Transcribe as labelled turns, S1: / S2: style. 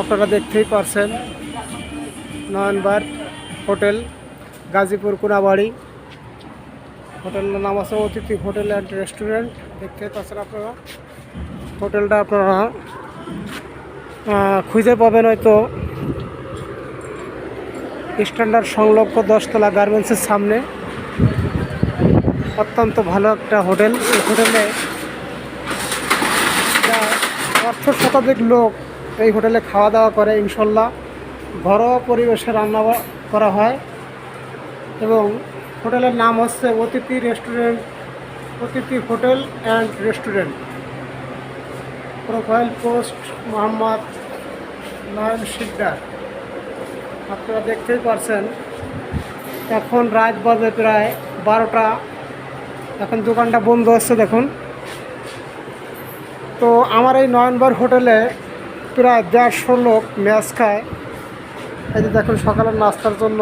S1: আপনারা দেখতেই পারছেন। নয়নবার হোটেল, গাজীপুর কুনাবাড়ি। হোটেলের নাম আছে অতিথি হোটেল অ্যান্ড রেস্টুরেন্ট। দেখতেই পাচ্ছেন আপনারা। হোটেলটা আপনারা খুঁজে পাবেন হয়তো স্ট্যান্ডার্ড সংলগ্ন দশতলা গার্মেন্টসের সামনে। অত্যন্ত ভালো একটা হোটেল। এই হোটেলে অর্থ শতাধিক লোক এই হোটেলে খাওয়া দাওয়া করে ইনশাল্লাহ। ঘরোয়া পরিবেশে রান্না করা হয়। এবং হোটেলের নাম হচ্ছে Atithi restaurant, Atithi hotel and restaurant. Profile post Mohammad Nayan Shikdar. আপনারা দেখতেই পারছেন, এখন রাত বাজে প্রায় বারোটা। এখন দোকানটা বন্ধ হচ্ছে দেখুন। তো আমার এই নয়নবার হোটেলে প্রায় দেড়শো লোক ম্যাচ খায়। এই যে দেখুন সকালের নাস্তার জন্য